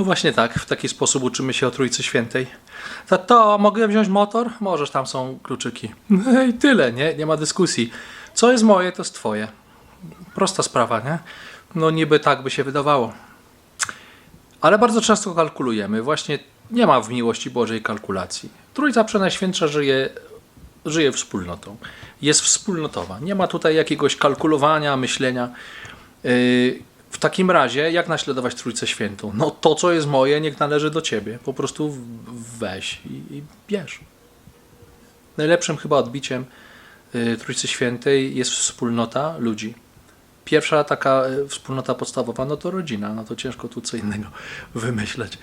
No właśnie tak, w taki sposób uczymy się o Trójcy Świętej. Tato, mogę wziąć motor? Możesz, tam są kluczyki. No I tyle, nie? Nie ma dyskusji. Co jest moje, to jest twoje. Prosta sprawa, nie? No niby tak by się wydawało. Ale bardzo często kalkulujemy. Właśnie nie ma w miłości Bożej kalkulacji. Trójca Przenajświętsza żyje, żyje wspólnotą. Jest wspólnotowa. Nie ma tutaj jakiegoś kalkulowania, myślenia. Yy, w takim razie, jak naśladować Trójcę Świętą? No to, co jest moje, niech należy do Ciebie. Po prostu weź i, i bierz. Najlepszym chyba odbiciem y, Trójcy Świętej jest wspólnota ludzi. Pierwsza taka y, wspólnota podstawowa, no to rodzina. No to ciężko tu co innego wymyśleć.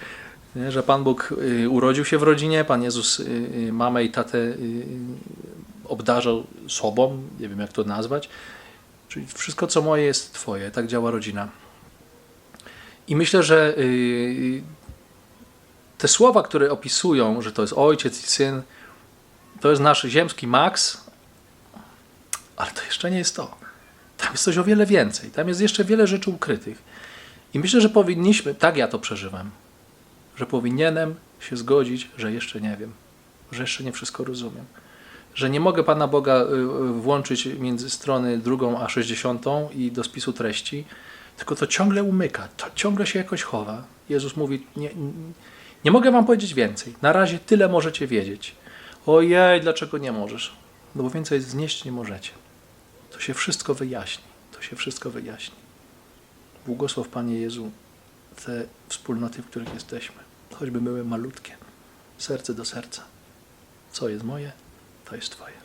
Nie? Że Pan Bóg y, urodził się w rodzinie, Pan Jezus y, y, mamę i tatę obdarzał sobą, nie wiem jak to nazwać. Czyli wszystko, co moje, jest Twoje. Tak działa rodzina. I myślę, że te słowa, które opisują, że to jest ojciec i syn, to jest nasz ziemski maks, ale to jeszcze nie jest to. Tam jest coś o wiele więcej. Tam jest jeszcze wiele rzeczy ukrytych. I myślę, że powinniśmy, tak ja to przeżywam, że powinienem się zgodzić, że jeszcze nie wiem, że jeszcze nie wszystko rozumiem że nie mogę Pana Boga y, y, włączyć między strony drugą a 60 i do spisu treści, tylko to ciągle umyka, to ciągle się jakoś chowa. Jezus mówi, nie, nie mogę Wam powiedzieć więcej. Na razie tyle możecie wiedzieć. Ojej, dlaczego nie możesz? No bo więcej znieść nie możecie. To się wszystko wyjaśni. To się wszystko wyjaśni. Błogosław Panie Jezu te wspólnoty, w których jesteśmy. Choćby były malutkie. Serce do serca. Co jest moje, to jest Twoje.